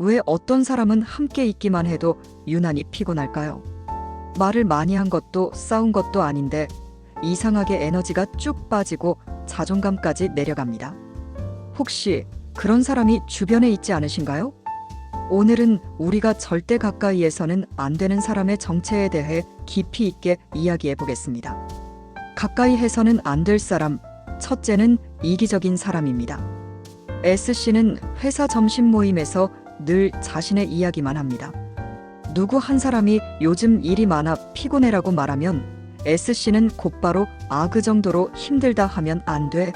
왜 어떤 사람은 함께 있기만 해도 유난히 피곤할까요? 말을 많이 한 것도 싸운 것도 아닌데 이상하게 에너지가 쭉 빠지고 자존감까지 내려갑니다. 혹시 그런 사람이 주변에 있지 않으신가요? 오늘은 우리가 절대 가까이에서는 안 되는 사람의 정체에 대해 깊이 있게 이야기해 보겠습니다. 가까이 해서는 안 될 사람, 첫째는 이기적인 사람입니다. S씨는 회사 점심 모임에서 늘 자신의 이야기만 합니다. 누구 한 사람이 요즘 일이 많아 피곤해라고 말하면 S씨는 곧바로 아 그 정도로 힘들다 하면 안 돼.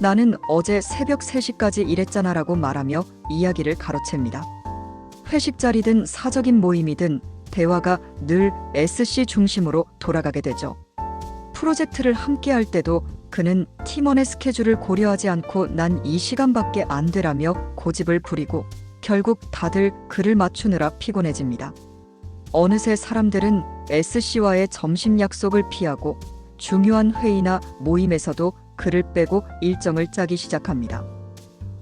나는 어제 새벽 3시까지 일했잖아 라고 말하며 이야기를 가로챕니다. 회식 자리든 사적인 모임이든 대화가 늘 SC 중심으로 돌아가게 되죠. 프로젝트를 함께 할 때도 그는 팀원의 스케줄을 고려하지 않고 난 이 시간밖에 안 되라며 고집을 부리고 결국 다들 그를 맞추느라 피곤해집니다. 어느새 사람들은 SC와의 점심 약속을 피하고 중요한 회의나 모임에서도 그를 빼고 일정을 짜기 시작합니다.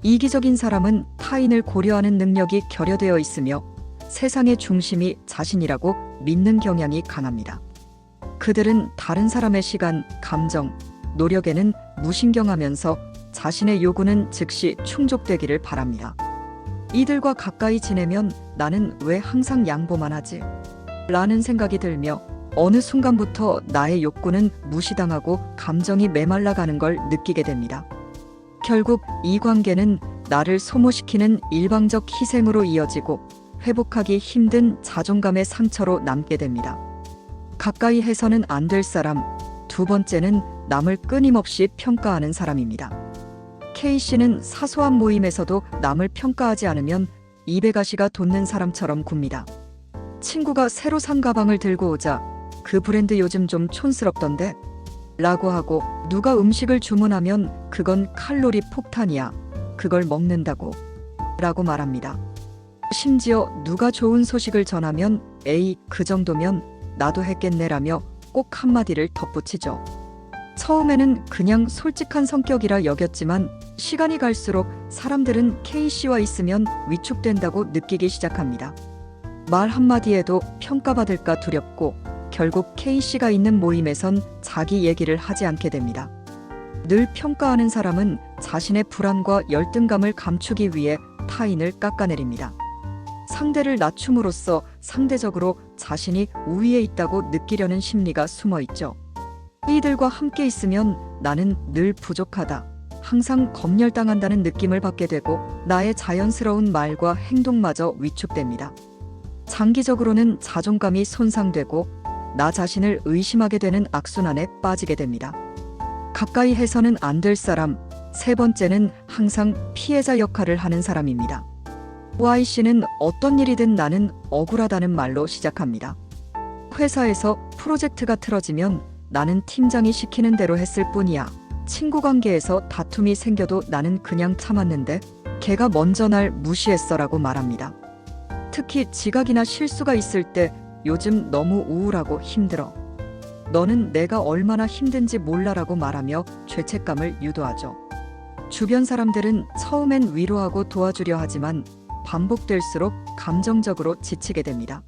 이기적인 사람은 타인을 고려하는 능력이 결여되어 있으며 세상의 중심이 자신이라고 믿는 경향이 강합니다. 그들은 다른 사람의 시간, 감정, 노력에는 무신경하면서 자신의 요구는 즉시 충족되기를 바랍니다. 이들과 가까이 지내면 나는 왜 항상 양보만 하지? 라는 생각이 들며 어느 순간부터 나의 욕구는 무시당하고 감정이 메말라가는 걸 느끼게 됩니다. 결국 이 관계는 나를 소모시키는 일방적 희생으로 이어지고 회복하기 힘든 자존감의 상처로 남게 됩니다. 가까이 해서는 안 될 사람, 두 번째는 남을 끊임없이 평가하는 사람입니다. K씨는 사소한 모임에서도 남을 평가하지 않으면 가시가 돋는 사람처럼 굽니다. 친구가 새로 산 가방을 들고 오자 그 브랜드 요즘 좀 촌스럽던데? 라고 하고 누가 음식을 주문하면 그건 칼로리 폭탄이야. 그걸 먹는다고. 라고 말합니다. 심지어 누가 좋은 소식을 전하면 에이, 그 정도면 나도 했겠네라며 꼭 한마디를 덧붙이죠. 처음에는 그냥 솔직한 성격이라 여겼지만 시간이 갈수록 사람들은 K씨와 있으면 위축된다고 느끼기 시작합니다. 말 한마디에도 평가받을까 두렵고 결국 K씨가 있는 모임에선 자기 얘기를 하지 않게 됩니다. 늘 평가하는 사람은 자신의 불안과 열등감을 감추기 위해 타인을 깎아내립니다. 상대를 낮춤으로써 상대적으로 자신이 우위에 있다고 느끼려는 심리가 숨어 있죠. 이들과 함께 있으면 나는 늘 부족하다. 항상 검열당한다는 느낌을 받게 되고 나의 자연스러운 말과 행동마저 위축됩니다. 장기적으로는 자존감이 손상되고 나 자신을 의심하게 되는 악순환에 빠지게 됩니다. 가까이 해서는 안 될 사람, 세 번째는 항상 피해자 역할을 하는 사람입니다. Y씨는 어떤 일이든 나는 억울하다는 말로 시작합니다. 회사에서 프로젝트가 틀어지면 나는 팀장이 시키는 대로 했을 뿐이야. 친구 관계에서 다툼이 생겨도 나는 그냥 참았는데 걔가 먼저 날 무시했어라고 말합니다. 특히 지각이나 실수가 있을 때 요즘 너무 우울하고 힘들어. 너는 내가 얼마나 힘든지 몰라라고 말하며 죄책감을 유도하죠. 주변 사람들은 처음엔 위로하고 도와주려 하지만 반복될수록 감정적으로 지치게 됩니다.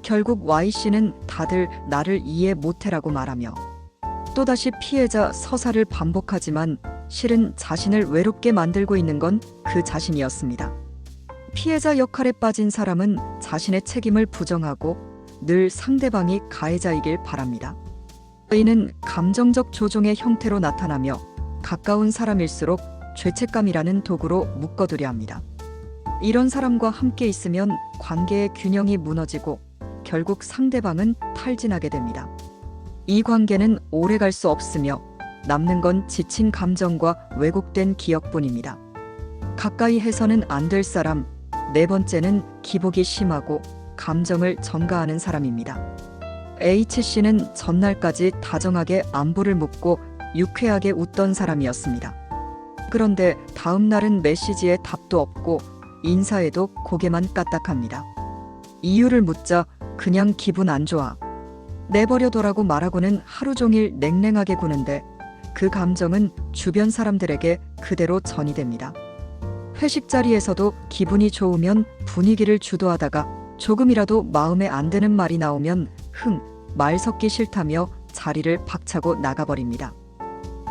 결국 Y씨는 다들 나를 이해 못해라고 말하며 또다시 피해자 서사를 반복하지만 실은 자신을 외롭게 만들고 있는 건 그 자신이었습니다. 피해자 역할에 빠진 사람은 자신의 책임을 부정하고 늘 상대방이 가해자이길 바랍니다. 이는 감정적 조종의 형태로 나타나며 가까운 사람일수록 죄책감이라는 도구로 묶어두려 합니다. 이런 사람과 함께 있으면 관계의 균형이 무너지고 결국 상대방은 탈진하게 됩니다. 이 관계는 오래 갈 수 없으며 남는 건 지친 감정과 왜곡된 기억뿐입니다. 가까이 해서는 안 될 사람, 네 번째는 기복이 심하고 감정을 전가하는 사람입니다. H씨는 전날까지 다정하게 안부를 묻고 유쾌하게 웃던 사람이었습니다. 그런데 다음 날은 메시지에 답도 없고 인사에도 고개만 까딱합니다. 이유를 묻자 그냥 기분 안 좋아. 내버려둬라고 말하고는 하루 종일 냉랭하게 구는데 그 감정은 주변 사람들에게 그대로 전이 됩니다. 회식 자리에서도 기분이 좋으면 분위기를 주도하다가 조금이라도 마음에 안 드는 말이 나오면 흥, 말 섞기 싫다며 자리를 박차고 나가버립니다.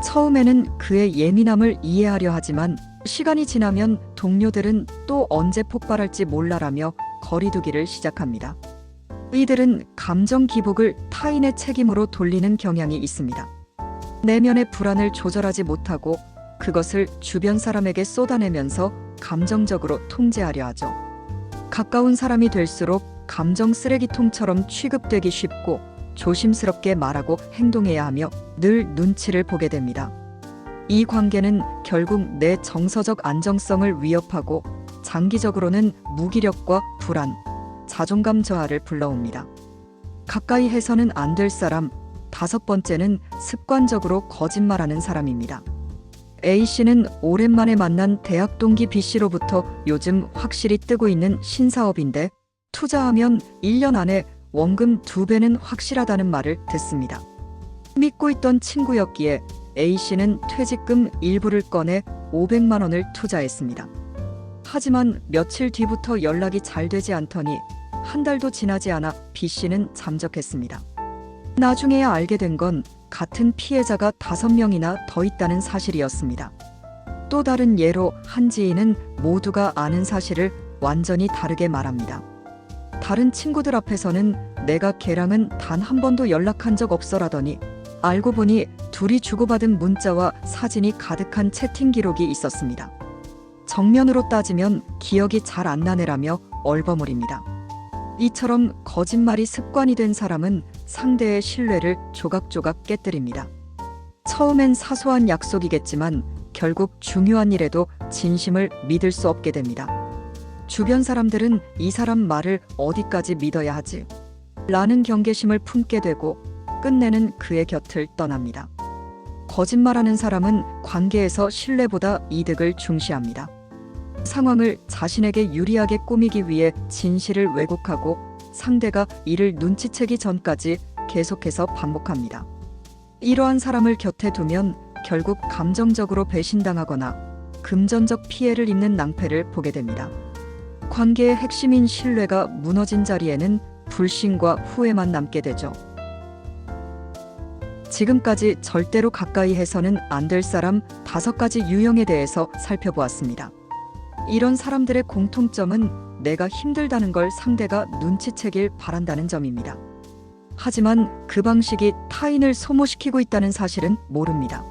처음에는 그의 예민함을 이해하려 하지만 시간이 지나면 동료들은 또 언제 폭발할지 몰라라며 거리두기를 시작합니다. 이들은 감정 기복을 타인의 책임으로 돌리는 경향이 있습니다. 내면의 불안을 조절하지 못하고 그것을 주변 사람에게 쏟아내면서 감정적으로 통제하려 하죠. 가까운 사람이 될수록 감정 쓰레기통처럼 취급되기 쉽고 조심스럽게 말하고 행동해야 하며 늘 눈치를 보게 됩니다. 이 관계는 결국 내 정서적 안정성을 위협하고 장기적으로는 무기력과 불안, 자존감 저하를 불러옵니다. 가까이 해서는 안 될 사람, 다섯 번째는 습관적으로 거짓말하는 사람입니다. A씨는 오랜만에 만난 대학 동기 B씨로부터 요즘 확실히 뜨고 있는 신사업인데 투자하면 1년 안에 원금 두 배는 확실하다는 말을 듣습니다. 믿고 있던 친구였기에 A씨는 퇴직금 일부를 꺼내 500만 원을 투자했습니다. 하지만 며칠 뒤부터 연락이 잘 되지 않더니 한 달도 지나지 않아 B씨는 잠적했습니다. 나중에야 알게 된 건 같은 피해자가 다섯 명이나 더 있다는 사실이었습니다. 또 다른 예로 한 지인은 모두가 아는 사실을 완전히 다르게 말합니다. 다른 친구들 앞에서는 내가 걔랑은 단 한 번도 연락한 적 없어라더니 알고 보니 둘이 주고받은 문자와 사진이 가득한 채팅 기록이 있었습니다. 정면으로 따지면 기억이 잘 안 나네라며 얼버무립니다. 이처럼 거짓말이 습관이 된 사람은 상대의 신뢰를 조각조각 깨뜨립니다. 처음엔 사소한 약속이겠지만 결국 중요한 일에도 진심을 믿을 수 없게 됩니다. 주변 사람들은 이 사람 말을 어디까지 믿어야 하지? 라는 경계심을 품게 되고 끝내는 그의 곁을 떠납니다. 거짓말하는 사람은 관계에서 신뢰보다 이득을 중시합니다. 상황을 자신에게 유리하게 꾸미기 위해 진실을 왜곡하고 상대가 이를 눈치채기 전까지 계속해서 반복합니다. 이러한 사람을 곁에 두면 결국 감정적으로 배신당하거나 금전적 피해를 입는 낭패를 보게 됩니다. 관계의 핵심인 신뢰가 무너진 자리에는 불신과 후회만 남게 되죠. 지금까지 절대로 가까이 해서는 안 될 사람 다섯 가지 유형에 대해서 살펴보았습니다. 이런 사람들의 공통점은 내가 힘들다는 걸 상대가 눈치채길 바란다는 점입니다. 하지만 그 방식이 타인을 소모시키고 있다는 사실은 모릅니다.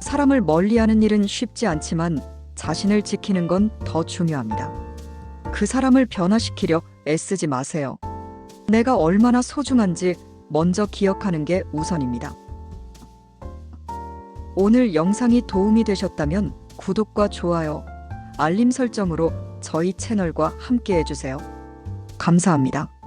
사람을 멀리하는 일은 쉽지 않지만 자신을 지키는 건 더 중요합니다. 그 사람을 변화시키려 애쓰지 마세요. 내가 얼마나 소중한지 먼저 기억하는 게 우선입니다. 오늘 영상이 도움이 되셨다면 구독과 좋아요, 알림 설정으로 저희 채널과 함께 해주세요. 감사합니다.